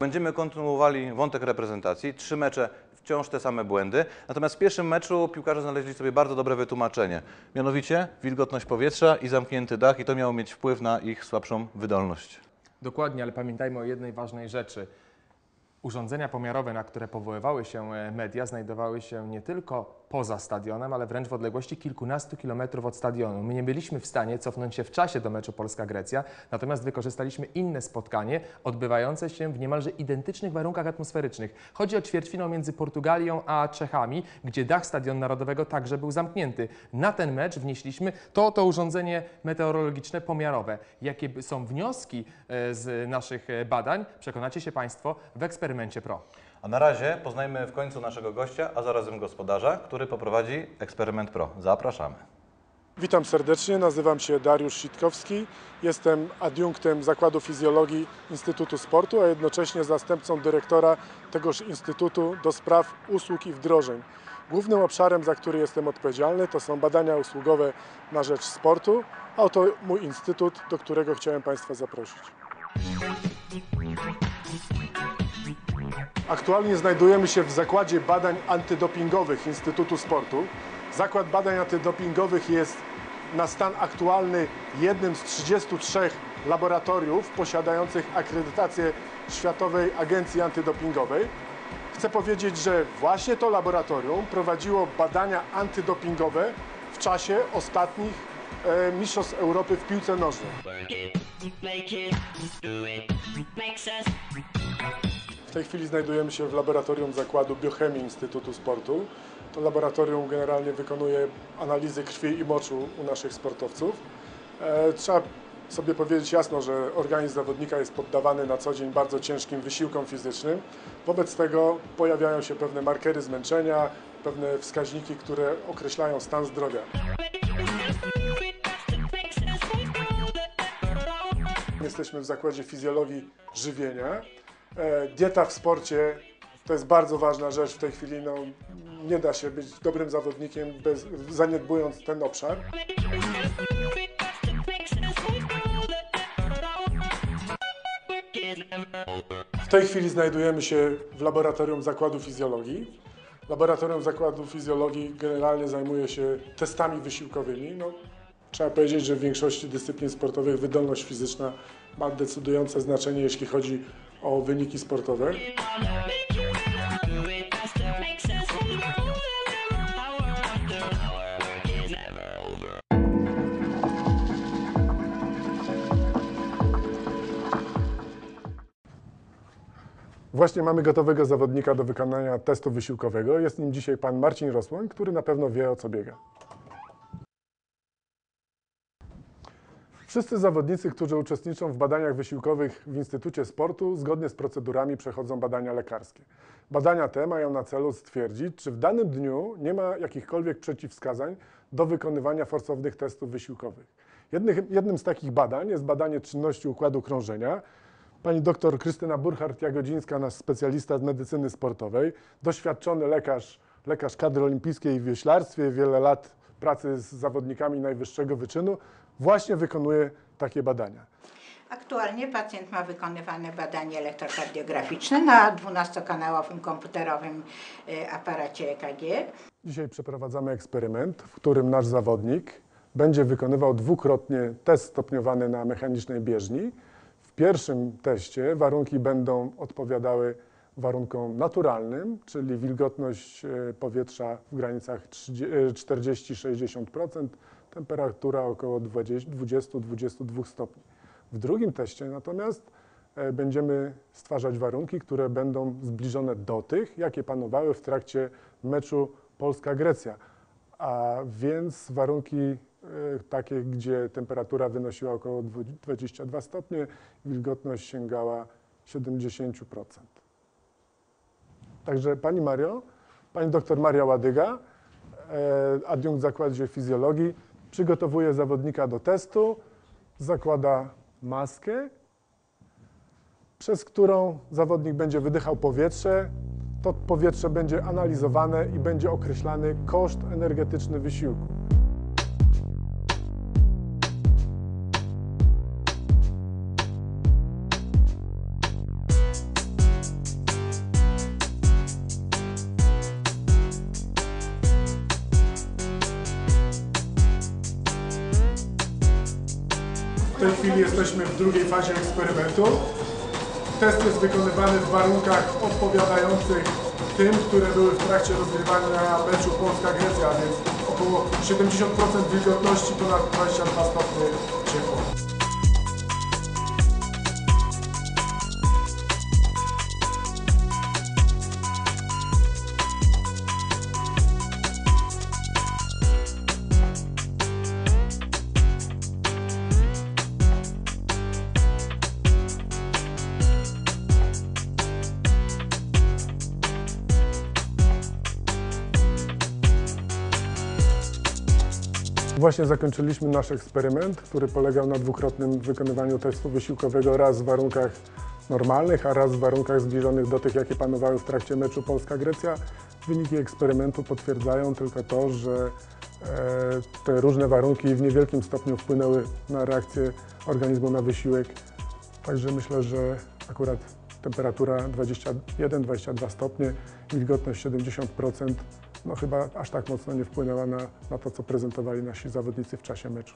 Będziemy kontynuowali wątek reprezentacji. Trzy mecze, wciąż te same błędy. Natomiast w pierwszym meczu piłkarze znaleźli sobie bardzo dobre wytłumaczenie. Mianowicie wilgotność powietrza i zamknięty dach i to miało mieć wpływ na ich słabszą wydolność. Dokładnie, ale pamiętajmy o jednej ważnej rzeczy. Urządzenia pomiarowe, na które powoływały się e, media, znajdowały się nie tylko poza stadionem, ale wręcz w odległości kilkunastu kilometrów od stadionu. My nie byliśmy w stanie cofnąć się w czasie do meczu Polska-Grecja, natomiast wykorzystaliśmy inne spotkanie odbywające się w niemalże identycznych warunkach atmosferycznych. Chodzi o ćwierćfinał między Portugalią a Czechami, gdzie dach Stadionu Narodowego także był zamknięty. Na ten mecz wnieśliśmy to oto urządzenie meteorologiczne pomiarowe. Jakie są wnioski e, z naszych badań, przekonacie się Państwo w eksperymencie PRO. A na razie poznajmy w końcu naszego gościa, a zarazem gospodarza, który poprowadzi eksperyment Pro. Zapraszamy. Witam serdecznie, nazywam się Dariusz Sitkowski. Jestem adiunktem Zakładu Fizjologii Instytutu Sportu, a jednocześnie zastępcą dyrektora tegoż Instytutu do spraw usług i wdrożeń. Głównym obszarem, za który jestem odpowiedzialny, to są badania usługowe na rzecz sportu, a oto mój instytut, do którego chciałem Państwa zaprosić. Aktualnie znajdujemy się w Zakładzie Badań Antydopingowych Instytutu Sportu. Zakład Badań Antydopingowych jest na stan aktualny jednym z 33 laboratoriów posiadających akredytację Światowej Agencji Antydopingowej. Chcę powiedzieć, że właśnie to laboratorium prowadziło badania antydopingowe w czasie ostatnich e, Mistrzostw Europy w piłce nożnej. W tej chwili znajdujemy się w laboratorium Zakładu Biochemii Instytutu Sportu. To laboratorium generalnie wykonuje analizy krwi i moczu u naszych sportowców. E, Trzeba sobie powiedzieć jasno, że organizm zawodnika jest poddawany na co dzień bardzo ciężkim wysiłkom fizycznym. Wobec tego pojawiają się pewne markery zmęczenia, pewne wskaźniki, które określają stan zdrowia. Jesteśmy w zakładzie fizjologii żywienia. E, Dieta w sporcie to jest bardzo ważna rzecz w tej chwili. No, nie da się być dobrym zawodnikiem bez, zaniedbując ten obszar. W tej chwili znajdujemy się w laboratorium Zakładu Fizjologii. Laboratorium Zakładu Fizjologii generalnie zajmuje się testami wysiłkowymi. No, trzeba powiedzieć, że w większości dyscyplin sportowych wydolność fizyczna ma decydujące znaczenie, jeśli chodzi o wyniki sportowe. Właśnie mamy gotowego zawodnika do wykonania testu wysiłkowego. Jest nim dzisiaj pan Marcin Rosłoń, który na pewno wie o co biega. Wszyscy zawodnicy, którzy uczestniczą w badaniach wysiłkowych w Instytucie Sportu, zgodnie z procedurami przechodzą badania lekarskie. Badania te mają na celu stwierdzić, czy w danym dniu nie ma jakichkolwiek przeciwwskazań do wykonywania forsownych testów wysiłkowych. Jednych, jednym z takich badań jest badanie czynności układu krążenia. Pani doktor Krystyna Burchardt-Jagodzińska, nasz specjalista z medycyny sportowej, doświadczony lekarz, lekarz kadry olimpijskiej w wioślarstwie, wiele lat pracy z zawodnikami najwyższego wyczynu, właśnie wykonuje takie badania. Aktualnie pacjent ma wykonywane badanie elektrokardiograficzne na 12-kanałowym komputerowym y, aparacie EKG. Dzisiaj przeprowadzamy eksperyment, w którym nasz zawodnik będzie wykonywał dwukrotnie test stopniowany na mechanicznej bieżni. W pierwszym teście warunki będą odpowiadały warunkom naturalnym, czyli wilgotność e, powietrza w granicach 40-60%, temperatura około 20-22 stopni. W drugim teście natomiast e, będziemy stwarzać warunki, które będą zbliżone do tych, jakie panowały w trakcie meczu Polska-Grecja. A więc warunki e, takie, gdzie temperatura wynosiła około 22 stopnie, wilgotność sięgała 70%. Także Pani Mario, Pani doktor Maria Ładyga, e, adiunkt w Zakładzie Fizjologii, przygotowuje zawodnika do testu, zakłada maskę, przez którą zawodnik będzie wydychał powietrze. To powietrze będzie analizowane i będzie określany koszt energetyczny wysiłku. W tej chwili jesteśmy w drugiej fazie eksperymentu. Test jest wykonywany w warunkach odpowiadających tym, które były w trakcie rozgrywania meczu Polska-Grecja, więc około 70% wilgotności, ponad 22 stopnie ciepła. Właśnie zakończyliśmy nasz eksperyment, który polegał na dwukrotnym wykonywaniu testu wysiłkowego raz w warunkach normalnych, a raz w warunkach zbliżonych do tych, jakie panowały w trakcie meczu Polska-Grecja. Wyniki eksperymentu potwierdzają tylko to, że e, te różne warunki w niewielkim stopniu wpłynęły na reakcję organizmu na wysiłek. Także myślę, że akurat temperatura 21-22 stopnie, wilgotność 70%, no chyba aż tak mocno nie wpłynęła na, na to, co prezentowali nasi zawodnicy w czasie meczu.